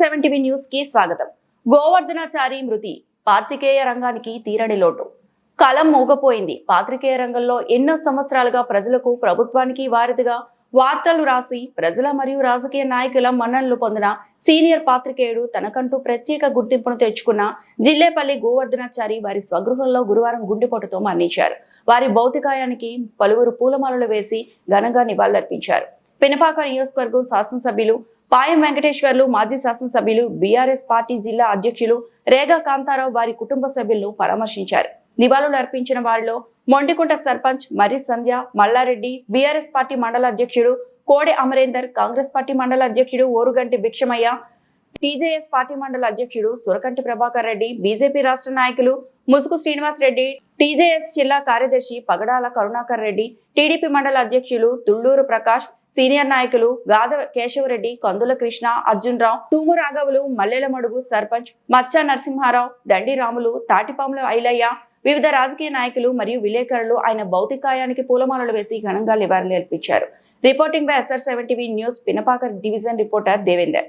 Seven TV న్యూస్కి స్వాగతం. గోవర్ధనాచారి మృతి పాత్రికేయ రంగానికి తీరని లోటు. కలం మూగపోయింది. పాత్రికేయ రంగంలో ఎన్నో సంవత్సరాలుగా ప్రజలకు ప్రభుత్వానికి వారధిగా వార్తలు రాసి ప్రజల మరియు రాజకీయ నాయకుల మన్ననలు పొందిన సీనియర్ పాత్రికేయుడు తనకంటూ ప్రత్యేక గుర్తింపును తెచ్చుకున్న జిల్లేపల్లి గోవర్ధనాచారి వారి స్వగృహంలో గురువారం గుండెపోటుతో మరణించారు. వారి భౌతికాయానికి పలువురు పూలమాలలు వేసి ఘనంగా నివాళులర్పించారు. పినపాక నియోజకవర్గం శాసనసభ్యులు పాయం వెంకటేశ్వర్లు మాజీ శాసనసభ్యులు బీఆర్ఎస్ పార్టీ జిల్లా అధ్యక్షులు రేగా కాంతారావు వారి కుటుంబ సభ్యులను పరామర్శించారు. నివాళులు అర్పించిన వారిలో మొండికుంట సర్పంచ్ మర్రి సంధ్య మల్లారెడ్డి బీఆర్ఎస్ పార్టీ మండల అధ్యక్షుడు కోడె అమరేందర్ కాంగ్రెస్ పార్టీ మండల అధ్యక్షుడు ఓరుగంటి భిక్షమయ్య టీజేఎస్ పార్టీ మండల అధ్యక్షుడు సురకంటి ప్రభాకర్ రెడ్డి బీజేపీ రాష్ట్ర నాయకులు ముసుగు శ్రీనివాస్ రెడ్డి టీజేఎస్ జిల్లా కార్యదర్శి పగడాల కరుణాకర్ రెడ్డి టీడీపీ మండల అధ్యక్షులు తుళ్ళూరు ప్రకాష్ సీనియర్ నాయకులు గాధవ కేశవరెడ్డి కందుల కృష్ణ అర్జున్ రావు తూము రాఘవులు మల్లెల మడుగు సర్పంచ్ మచ్చా నరసింహారావు దండి రాములు తాటిపాముల ఐలయ్య వివిధ రాజకీయ నాయకులు మరియు విలేకరులు ఆయన భౌతికాయానికి పూలమాలలు వేసి ఘనంగా నివాళులర్పించారు reporting by SR seven TV news Pinapaka division reporter Devender